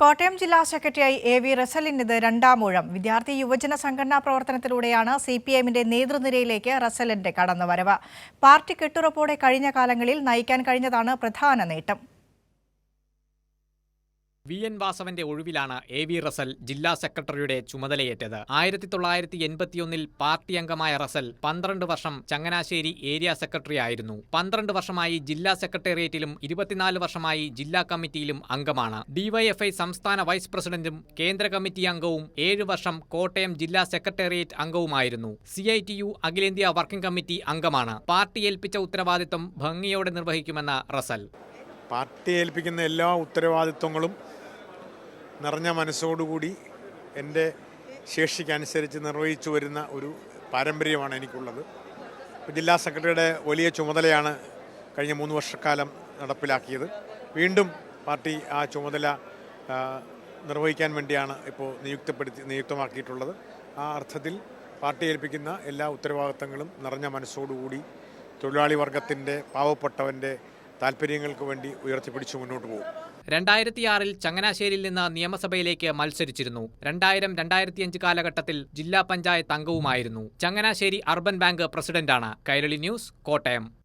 കോട്ടയം ജില്ലാ സെക്രട്ടറിയായി A V റസലിന്റെത് രണ്ടാം ഊഴം. വിദ്യാർത്ഥി യുവജന സംഘടനാ പ്രവർത്തനത്തിലൂടെയാണ് സി പി എമ്മിന്റെ നേതൃനിരയിലേക്ക് റസലിന്റെ കടന്നുവരവ്. പാർട്ടി കെട്ടുറപ്പോടെ കഴിഞ്ഞ കാലങ്ങളിൽ നയിക്കാൻ കഴിഞ്ഞതാണ് പ്രധാന നേട്ടം. വി. എൻ. വാസവന്റെ ഒഴിവിലാണ് എ. വി. റസൽ ജില്ലാ സെക്രട്ടറിയുടെ ചുമതലയേറ്റത്. ആയിരത്തി തൊള്ളായിരത്തി എൺപത്തിയൊന്നിൽ പാർട്ടി അംഗമായ റസൽ പന്ത്രണ്ട് വർഷം ചങ്ങനാശ്ശേരി ഏരിയ സെക്രട്ടറി ആയിരുന്നു. പന്ത്രണ്ട് വർഷമായി ജില്ലാ സെക്രട്ടേറിയറ്റിലും ഇരുപത്തിനാല് വർഷമായി ജില്ലാ കമ്മിറ്റിയിലും അംഗമാണ്. ഡിവൈഎഫ്ഐ സംസ്ഥാന വൈസ് പ്രസിഡന്റും കേന്ദ്ര കമ്മിറ്റി അംഗവും ഏഴ് വർഷം കോട്ടയം ജില്ലാ സെക്രട്ടേറിയറ്റ് അംഗവുമായിരുന്നു. സി ഐ ടി യു അഖിലേന്ത്യാ വർക്കിംഗ് കമ്മിറ്റി അംഗമാണ്. പാർട്ടി ഏൽപ്പിച്ച ഉത്തരവാദിത്വം ഭംഗിയോടെ നിർവഹിക്കുമെന്ന റസൽ. പാർട്ടി ഏൽപ്പിക്കുന്ന എല്ലാ ഉത്തരവാദിത്വങ്ങളും നിറഞ്ഞ മനസ്സോടുകൂടി എന്റെ ശേഷിക്കനുസരിച്ച് നിർവഹിച്ചു വരുന്ന ഒരു പാരമ്പര്യമാണ് എനിക്കുള്ളത്. ജില്ലാ സെക്രട്ടറിയുടെ വലിയ ചുമതലയാണ് കഴിഞ്ഞ മൂന്ന് വർഷക്കാലം നടപ്പിലാക്കിയത്. വീണ്ടും പാർട്ടി ആ ചുമതല നിർവഹിക്കാൻ വേണ്ടിയാണ് ഇപ്പോൾ നിയുക്തപ്പെടുത്തി നിയുക്തമാക്കിയിട്ടുള്ളത്. ആ അർത്ഥത്തിൽ പാർട്ടി ഏൽപ്പിക്കുന്ന എല്ലാ ഉത്തരവാദിത്തങ്ങളും നിറഞ്ഞ മനസ്സോടുകൂടി തൊഴിലാളി വർഗത്തിന്റെ പാവപ്പെട്ടവന്റെ താല്പര്യങ്ങൾക്ക് വേണ്ടി ഉയർത്തിപ്പിടിച്ച് മുന്നോട്ട് പോകും. രണ്ടായിരത്തിയാറിൽ ചങ്ങനാശ്ശേരിയിൽ നിന്ന് നിയമസഭയിലേക്ക് മത്സരിച്ചിരുന്നു. രണ്ടായിരം രണ്ടായിരത്തിയഞ്ച് കാലഘട്ടത്തിൽ ജില്ലാ പഞ്ചായത്ത് അംഗവുമായിരുന്നു. ചങ്ങനാശ്ശേരി അർബൻ ബാങ്ക് പ്രസിഡന്റാണ്. കൈരളി ന്യൂസ് കോട്ടയം.